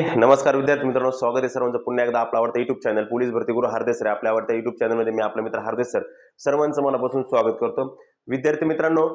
नमस्कार विद्यार्थी मित्रांनो स्वागत आहे सर्वांचं. पुन्हा एकदा आपला आवडता युट्यूब चॅनल पोलीस भरती गुरु हरदेस सर आपल्या आवडत्या युट्यूब चॅनलमध्ये मी आपला मित्र हरदेस सर सर्वांचं मनापासून स्वागत करतो. विद्यार्थी मित्रांनो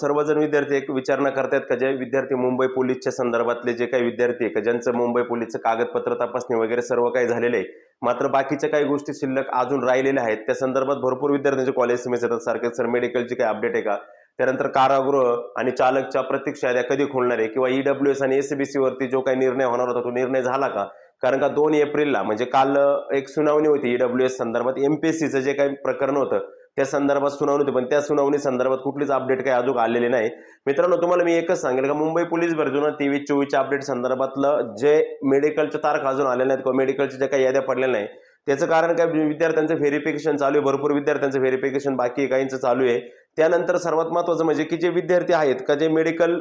सर्वजण विद्यार्थी एक विचारणा करतायत का जे विद्यार्थी मुंबई पोलीसच्या संदर्भातले जे काही विद्यार्थी आहे का ज्यांचं मुंबई पोलीसचं कागदपत्र तपासणी वगैरे सर्व काही झालेलं आहे मात्र बाकीच्या काही गोष्टी शिल्लक अजून राहिलेल्या आहेत. त्या संदर्भात भरपूर विद्यार्थ्यांचे कॉलेज एस येतात. सारखे सर मेडिकलची काही अपडेट आहे का? त्यानंतर कारागृह आणि चालकच्या प्रतीक्षा याद्या कधी खोलणार आहे? किंवा ईडब्ल्यू एस आणि एसीबीसी वरती जो काही निर्णय होणार होता तो निर्णय झाला का? कारण का दोन एप्रिलला म्हणजे काल एक सुनावणी होती ईडब्ल्यू एस संदर्भात. एमपीएससीचं जे काही प्रकरण होतं त्या संदर्भात सुनावणी होती पण त्या सुनावणी संदर्भात कुठलीच अपडेट काही अजून आलेली नाही. मित्रांनो तुम्हाला मी एकच सांगेल का मुंबई पोलीस भरतीनं तेवीस चोवीसच्या अपडेट संदर्भातलं जे मेडिकलच्या तारखा अजून आलेल्या नाहीत किंवा मेडिकलच्या ज्या काही याद्या पडलेल्या नाही त्याचं कारण काय? विद्यार्थ्यांचं व्हेरिफिकेशन चालू आहे भरपूर विद्यार्थ्यांचं व्हेरिफिकेशन बाकी काहींचं चालू आहे. त्यानंतर सर्वात महत्त्वाचं म्हणजे की जे विद्यार्थी आहेत का जे मेडिकल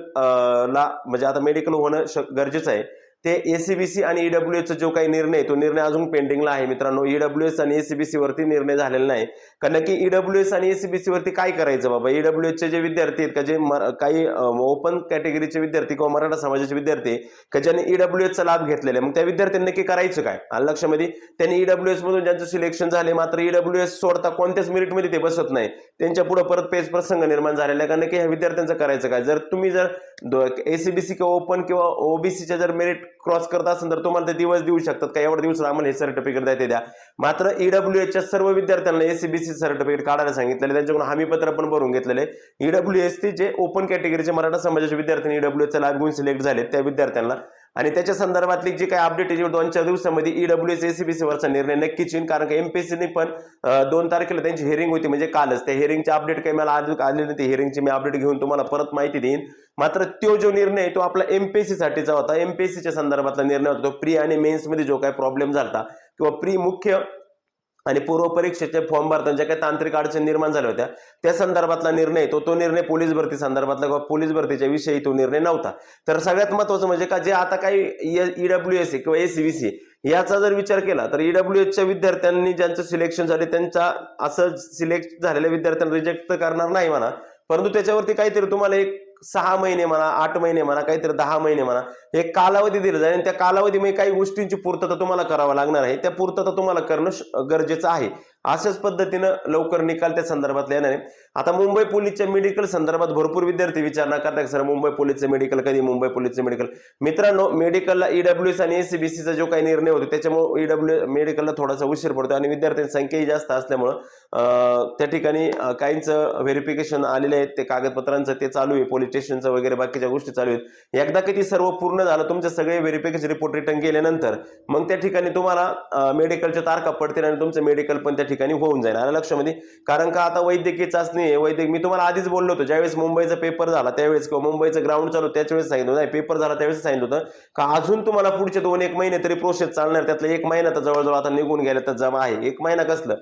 ला म्हणजे आता मेडिकल होणं श- गरजेचं आहे ते एसीबीसी आणि ईडब्ल्यू एसचा जो काही निर्णय तो निर्णय अजून पेंडिंगला आहे मित्रांनो. ईडब्ल्यू एस आणि एसीबीसी वरती निर्णय झालेला नाही. कारण की ईडब्ल्यू एस आणि एसीबीसी वरती काय करायचं बाबा? ईडब्ल्यू एसचे जे विद्यार्थी आहेत का जे काही ओपन कॅटेगरीचे विद्यार्थी किंवा मराठा समाजाचे विद्यार्थी का ज्यांनी ईडब्ल्यू एसचा लाभ घेतलेला आहे मग त्या विद्यार्थ्यांनी नक्की करायचं काय? आणि लक्षामध्ये त्यांनी ईडब्ल्यू एस मधून ज्यांचं सिलेक्शन झाले मात्र ईडब्ल्यू एस सोडता कोणत्याच मेरिटमध्ये ते बसत नाही. त्यांच्या पुढे परत पेच प्रसंग निर्माण झालेला आहे. कारण की ह्या विद्यार्थ्यांचं करायचं काय? जर तुम्ही जर एसीबीसी किंवा ओपन किंवा ओबीसीच्या जर मेरिट क्रॉस करत असेल तर तुम्हाला ते दिवस देऊ शकतात का? एवढ्या दिवसात आम्हाला हे सर्टिफिकेट द्या. ते द्या मात्र ईडब्ल्यू एसच्या सर्व विद्यार्थ्यांना एसीबीसी सर्टिफिकेट काढायला सांगितलेले त्यांच्याकडून हमीपत्र पण भरून घेतलेले ईडब्ल्यू एस चे जे ओपन कॅटेगरीचे मराठा समाजाचे विद्यार्थी ईडब्ल्यू एसचा लाभ घेऊन सिलेक्ट झाले त्या विद्यार्थ्यांना आणि त्याच्या संदर्भातली जी काही अपडेट आहे दोन चार दिवसामध्ये ईडब्ल्यू एस एसीबीसी वरचा निर्णय नक्कीच येईल कारण का एमपीसीने पण दोन तारखेला त्यांची हिअरिंग होती म्हणजे कालच. त्या हिअरिंगचे अपडेट काही मला आज आले नाही. हिअरिंगची मी अपडेट घेऊन तुम्हाला परत माहिती देईन. मात्र तो जो निर्णय तो आपला एमपीएससी साठीचा होता. एमपीएससीच्या संदर्भातला निर्णय होता. तो प्री आणि मेन्समध्ये जो काही प्रॉब्लेम झाला किंवा प्री मुख्य आणि पूर्व परीक्षेचे फॉर्म भरताना ज्या काही तांत्रिक अडचणी निर्माण झाल्या होत्या त्या संदर्भातला निर्णय तो तो निर्णय पोलीस भरती संदर्भातला किंवा पोलीस भरतीच्या विषयी तो निर्णय नव्हता. तर सगळ्यात महत्वाचं म्हणजे का जे आता काही e- ईडब्ल्यू एस किंवा एसीबीसी याचा जर विचार केला तर ईडब्ल्यू एसच्या विद्यार्थ्यांनी ज्यांचं सिलेक्शन झाले त्यांचा असं सिलेक्ट झालेल्या विद्यार्थ्यांना रिजेक्ट तर करणार नाही म्हणा. परंतु त्याच्यावरती काहीतरी तुम्हाला एक सहा महिने म्हणा आठ महिने म्हणा काहीतरी दहा महिने म्हणा हे कालावधी दिला जाईल. आणि त्या कालावधीमध्ये काही गोष्टींची पूर्तता तुम्हाला करावं लागणार आहे. त्या पूर्तता तुम्हाला करणं गरजेचं आहे. अशाच पद्धतीनं लवकर निकाल त्या संदर्भात येणार आहे. आता मुंबई पोलीसच्या मेडिकल संदर्भात भरपूर विद्यार्थी विचारणा करतात सर. मुंबई पोलीसचं मेडिकल कधी मुंबई पोलीसचं मेडिकल मित्रांनो मेडिकलला ईडब्ल्यू एस आणि एसीबीसीचा जो काही निर्णय होतो त्याच्यामुळे ईडब्ल्यू मेडिकलला थोडासा उशीर पडतो आणि विद्यार्थ्यांची संख्याही जास्त असल्यामुळं त्या ठिकाणी काहींचं व्हेरिफिकेशन आलेले आहेत ते कागदपत्रांचं ते चालू आहे. पोलीस स्टेशनचं वगैरे बाकीच्या गोष्टी चालू आहेत. एकदा किती सर्व पूर्ण झालं तुमचे सगळे व्हेरिफिकेशन रिपोर्ट रिटर्न केल्यानंतर मग त्या ठिकाणी तुम्हाला मेडिकलच्या तारखा पडतील आणि तुमचं मेडिकल पण त्या ठिकाणी होऊन जाईल. आलं लक्षामध्ये कारण का आता वैद्यकीय चाचणी आहे वैद्यक मी तुम्हाला आधीच बोललो होतो ज्यावेळेस मुंबईचा पेपर झाला त्यावेळेस किंवा मुंबईचं ग्राउंड चालू त्याच वेळेस सांगितलं नाही पेपर झाला त्यावेळेस सांगितलं होतं. का अजून तुम्हाला पुढचे दोन एक महिने तरी प्रोसेस चालणार त्यातलं एक महिना तर जवळजवळ आता निघून गेला तर जमा आहे. एक महिना कसलं?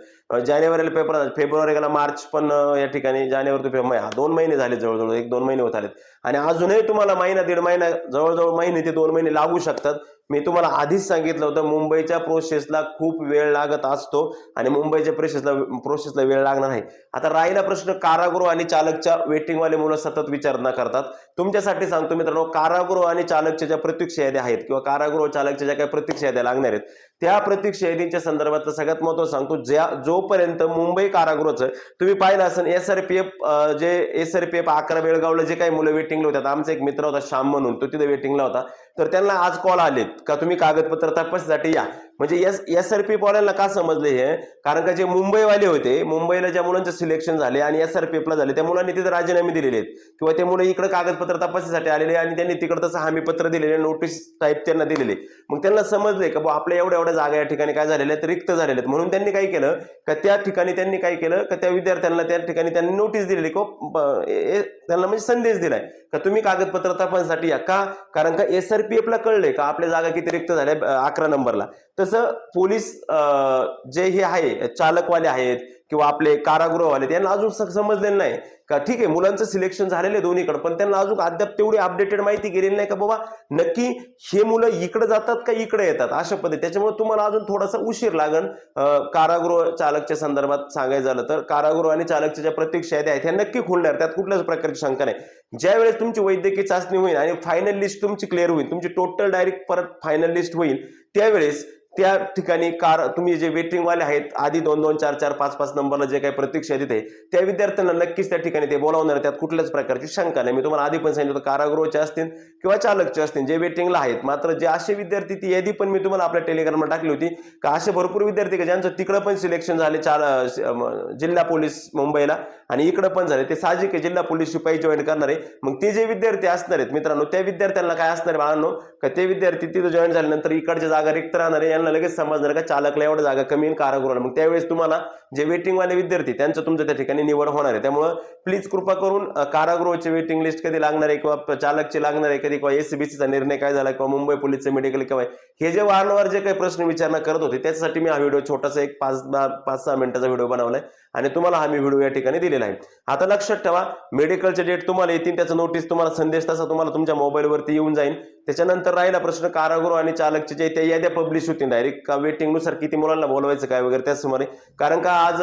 जानेवारीला पेपर झाला फेब्रुवारी गेला मार्च पण या ठिकाणी जानेवारी ते फेब्रुवारी दोन महिने झाले जवळजवळ एक दोन महिने होत आलेत. आणि अजूनही तुम्हाला महिना दीड महिना जवळजवळ महिने ते दोन महिने लागू शकतात. मी तुम्हाला आधीच सांगितलं होतं मुंबईच्या प्रोसेसला खूप वेळ लागत असतो आणि मुंबईच्या प्रोसेसला प्रोसेसला वेळ लागणार आहे. आता राहिला प्रश्न कारागृह आणि चालकच्या वेटिंगवाले मुलं सतत विचारणा करतात. तुमच्यासाठी सांगतो मित्रांनो कारागृह आणि चालकच्या ज्या प्रतीक्षा याद्या आहेत किंवा कारागृह चालकच्या ज्या काही प्रतीक्षा याद्या लागणार आहेत त्या प्रतीक शैलींच्या संदर्भात सगळ्यात महत्त्व सांगतो. ज्या जोपर्यंत मुंबई कारागृहाचं तुम्ही पाहिलं असेल एस आर पी एफ जे एस आर पी एफ अकरा बेळगावला जे काही मुलं वेटिंगला होतात आमचा एक मित्र होता श्याम म्हणून तो तिथे वेटिंगला होता. तर त्यांना आज कॉल आलेत. का तुम्ही कागदपत्र तपासण्यासाठी या. म्हणजे एस एस आर पी वाल्यांना का समजले हे? कारण का जे मुंबईवाले होते मुंबईला ज्या मुलांचं सिलेक्शन झाले आणि एस आर पी एफला झाले त्या मुलांनी तिथे राजीनामे दिलेले आहेत. किंवा ते मुलं इकडे कागदपत्र तपासासाठी आलेले आणि त्यांनी तिकडं तसं हमीपत्र दिलेले नोटीस टाईप त्यांना दिलेले. मग त्यांना समजले का बुवा आपल्या एवढ्या एवढ्या जागा या ठिकाणी काय झालेल्या आहेत? रिक्त झालेल्या आहेत. म्हणून त्यांनी काय केलं का त्या ठिकाणी त्यांनी काय केलं का त्या विद्यार्थ्यांना त्या ठिकाणी त्यांनी नोटीस दिलेली किंवा त्यांना म्हणजे संदेश दिलाय का तुम्ही कागदपत्र तपासण्यासाठी या का? कारण का एस आर पी ला कळले का आपल्या जागा किती रिक्त झाल्या अकरा नंबरला? तसं पोलीस जे हे आहे चालकवाले आहेत किंवा आपले कारागृहवाले आहेत, अजून समजलेलं नाही. का ठीक आहे मुलांचं सिलेक्शन झालेलं आहे दोन्हीकडे पण त्यांना अजून अद्याप तेवढी अपडेटेड माहिती गेलेली नाही का बाबा? नक्की हे मुलं इकडे जातात का इकडे येतात? अशा पद्धती त्याच्यामुळे तुम्हाला अजून थोडासा उशीर लागण कारागृह चालकच्या संदर्भात सांगायचं झालं तर कारागृह आणि चालकच्या ज्या प्रत्यक्ष याद्या आहेत ह्या नक्की खुलणार. त्यात कुठल्याच प्रकारची शंका नाही. ज्यावेळेस तुमची वैद्यकीय चाचणी होईल आणि फायनल लिस्ट तुमची क्लिअर होईल तुमची टोटल डायरेक्ट परत फायनल लिस्ट होईल त्यावेळेस त्या ठिकाणी कार तुम्ही जे वेटिंगवाले आहेत आधी दोन दोन चार चार पाच पाच नंबरला जे काही प्रतीक्षा तिथे त्या विद्यार्थ्यांना नक्कीच त्या ठिकाणी ते बोलावणार त्यात कुठल्याच प्रकारची शंका नाही. मी तुम्हाला आधी पण सांगितलं होतं कारागृहचे असतील किंवा चालकचे असतील जे वेटिंगला आहेत. मात्र जे असे विद्यार्थी ती यादी पण मी तुम्हाला आपल्या टेलिग्रामला टाकली होती. का असे भरपूर विद्यार्थी का ज्यांचं तिकडं पण सिलेक्शन झाले चाल जिल्हा पोलीस मुंबईला आणि इकडं पण झाले. ते साहजिक आहे जिल्हा पोलीस शिपाई जॉईन करणार. आहे मग ते जे विद्यार्थी असणार आहेत मित्रांनो त्या विद्यार्थ्यांना काय असणार आहे बाळांनो? का ते विद्यार्थी तिथं जॉईन झाल्यानंतर इकडच्या जागा रिक्त राहणार आहे त्यांना लगेच समजणार का चालकला एवढ्या जागा कमी आणि कारागृहाला मग त्यावेळेस तुम्हाला जे वेटिंगवाले विद्यार्थी त्यांचं तुमचं त्या ठिकाणी निवड होणार आहे. त्यामुळं प्लीज कृपा करून कारागृहाची वेटिंग लिस्ट कधी लागणार आहे किंवा चालकची लागणार आहे कधी किंवा एसीबीसीचा निर्णय काय झाला किंवा मुंबई पोलीसचं मेडिकल किंवा हे जे वारंवार जे काही प्रश्न विचारणा करत होते त्याच्यासाठी मी हा व्हिडिओ छोटासा एक पाच दहा पाच सहा मिनिटाचा व्हिडिओ बनवलाय. आणि तुम्हाला हा मी व्हिडिओ या ठिकाणी दिलेला आहे. आता लक्षात ठेवा मेडिकलचे डेट तुम्हाला येतील त्याचा नोटीस तुम्हाला संदेश तसा तुम्हाला तुमच्या मोबाईलवरती येऊन जाईल त्याच्यानंतर राहिला प्रश्न कारागृह आणि चालकचे जे त्या याद्या पब्लिश होतील. डायरेक्ट का वेटिंगनुसार किती मुलांना बोलवायचं काय वगैरे त्या सुमारे कारण का आज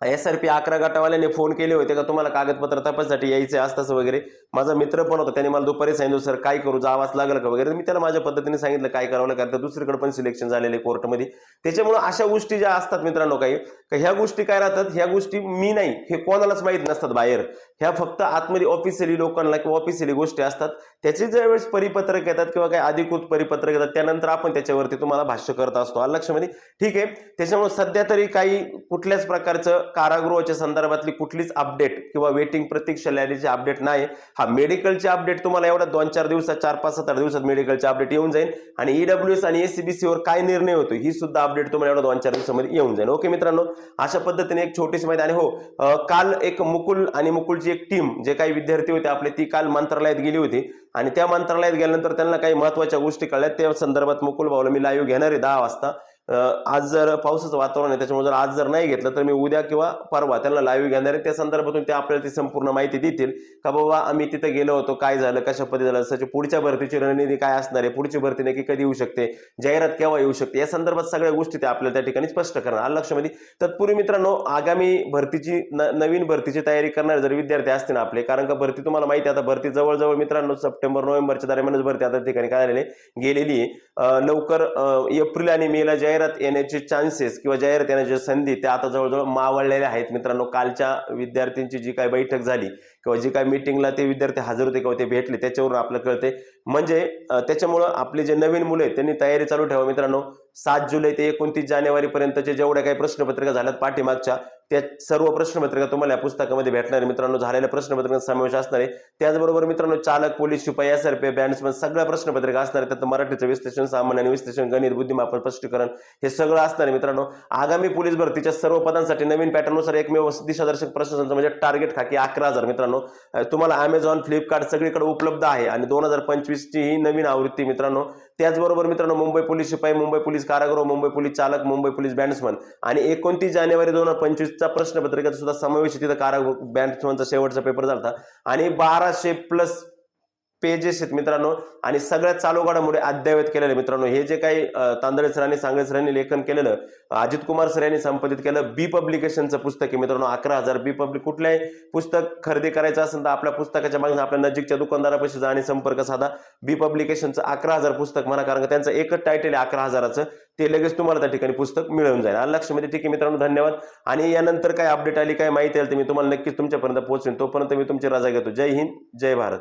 एस आर पी अकरा गटावाल्याने फोन केले होते का तुम्हाला कागदपत्र तपाससाठी यायचे असतास वगैरे. माझा मित्र पण होता त्याने मला दुपारी सांगितलं सर काय करू? जावाच लागलं का? वगैरे. मी त्याला माझ्या पद्धतीने सांगितलं काय करावं लागतं तर दुसरीकडे पण सिलेक्शन झालेले कोर्टमध्ये. त्याच्यामुळे अशा गोष्टी ज्या असतात मित्रांनो काही का ह्या गोष्टी काय राहतात? ह्या गोष्टी मी नाही हे कोणालाच माहीत नसतात बाहेर. ह्या फक्त आतमध्ये ऑफिशियली लोकांना किंवा ऑफिशियली गोष्टी असतात. त्याचे ज्यावेळेस परिपत्रक येतात किंवा काही अधिकृत परिपत्रक येतात त्यानंतर आपण त्याच्यावरती तुम्हाला भाष्य करत असतो. आलं लक्षामध्ये? ठीक आहे. त्याच्यामुळे सध्या तरी काही कुठल्याच प्रकारचं कारागृहाच्या संदर्भातली कुठलीच अपडेट किंवा वेटिंग प्रतीक्षा यादीचे अपडेट नाही. हा मेडिकलचे अपडेट तुम्हाला एवढ्या दोन चार दिवसात चार पाच सात आठ दिवसात मेडिकलचे अपडेट येऊन जाईल आणि ईडब्ल्यू एस आणि एसीबीसीवर काय निर्णय होतो ही सुद्धा अपडेट तुम्हाला एवढ्या दोन चार दिवसामध्ये येऊन जाईल ओके मित्रांनो अशा पद्धतीने एक छोटीशी माहिती आणि हो काल एक मुकुल आणि मुकुलची एक टीम जे काही विद्यार्थी होते आपले ती काल मंत्रालयात गेली होती. आणि त्या मंत्रालयात गेल्यानंतर त्यांना काही महत्त्वाच्या गोष्टी कळल्या. त्या संदर्भात मुकुल भाऊला मी लाईव्ह घेणार आहे दहा वाजता. आज जर पावसाचं वातावरण आहे त्याच्यामुळे जर आज जर नाही घेतलं तर मी उद्या किंवा परवा त्यांना लाईव्ह घेणार आहे. त्या संदर्भातून ते आपल्याला ती संपूर्ण माहिती देतील. का बाबा आम्ही तिथं गेलो होतो काय झालं कशा पद्धती झालं त्याची पुढच्या भरतीची रणनीती काय असणार आहे पुढची भरती नक्की कधी येऊ शकते जाहिरात केव्हा येऊ शकते या संदर्भात सगळ्या गोष्टी ते आपल्याला त्या ठिकाणी स्पष्ट करणार. आलं लक्षामध्ये तत्पूर्वी मित्रांनो आगामी भरतीची न नवीन भरतीची तयारी करणारे जर विद्यार्थी असतील आपले कारण का भरती तुम्हाला माहिती आता भरती जवळजवळ मित्रांनो सप्टेंबर नोव्हेंबरच्या दरम्यानच भरती आता ठिकाणी काय झालेली गेलेली लवकर एप्रिल आणि मेला जाहिरात येण्याचे चान्सेस किंवा जाहिरात येण्याची संधी त्या आता जवळजवळ मावळलेल्या आहेत. मित्रांनो कालच्या विद्यार्थ्यांची जी काही बैठक झाली किंवा जी काही मिटिंगला ते विद्यार्थी हजर होते किंवा ते भेटले त्याच्यावरून आपल्याला कळते म्हणजे त्याच्यामुळं आपले जे नवीन मुलं आहेत त्यांनी तयारी चालू ठेवा मित्रांनो. सात जुलै ते एकोणतीस जानेवारीपर्यंतचे जेवढ्या काही प्रश्नपत्रिका झाल्यात पाठीमागच्या त्या सर्व प्रश्नपत्रिका तुम्हाला या पुस्तकामध्ये भेटणार आहे. मित्रांनो झालेल्या प्रश्नपत्रिकांचा समावेश असणार आहे. त्याचबरोबर मित्रांनो चालक पोलीस शिपाई एस आर पी सगळ्या प्रश्नपत्रिका असणार आहे त्यात मराठीचं विश्लेषण सामान्य आणि विश्लेषण गणित बुद्धिमापन स्पष्टीकरण हे सगळं असणार आहे मित्रांनो. आगामी पोलीस भरतीच्या सर्व पदांसाठी नवीन पॅटर्ननुसार एकमेव दिशादर्शक प्रश्नांचं म्हणजे टार्गेट खाकी अकरा हजार मित्रांनो. तुम्हाला अमेझॉन फ्लिपकार्ट सगळीकडे उपलब्ध आहे. आणि दोन हजार पंचवीसची ही नवीन आवृत्ती मित्रांनो त्याचबरोबर मित्रांनो मुंबई पोलीस शिपाई मुंबई पोलीस कारागृह मुंबई पोलीस चालक मुंबई पोलीस बँड्समन आणि एकोणतीस जानेवारी दोन हजार पंचवीसचा प्रश्नपत्रिकेचा सुद्धा समावेश तिथं कारागृह बँड्समनचा शेवटचा पेपर झाला आणि बाराशे प्लस पेजेस आहेत मित्रांनो. आणि सगळ्या चालू घडामोडी अद्ययावत केलेले मित्रांनो. हे जे काही तांदळे सरांनी सांगळे सरांनी लेखन केलेलं अजित कुमार सर यांनी संपादित केलं बी पब्लिकेशनचं पुस्तक आहे मित्रांनो. अकरा हजार बी पब्लिक कुठल्याही पुस्तक खरेदी करायचं असेल तर आपल्या पुस्तकाच्या मागून आपल्या नजीकच्या दुकानदारापाशी जा आणि संपर्क साधा. बी पब्लिकेशनचं अकरा हजार पुस्तक म्हणा कारण त्यांचं एकच टायटल आहे अकरा हजाराचं. ते लगेच तुम्हाला त्या ठिकाणी पुस्तक मिळून जाईल. आलं लक्षामध्ये ठीक आहे मित्रांनो धन्यवाद. आणि यानंतर काय अपडेट आली काय माहिती आली तर मी तुम्हाला नक्कीच तुमच्यापर्यंत पोहोचेन तोपर्यंत मी तुमची रजा घेतो. जय हिंद जय भारत.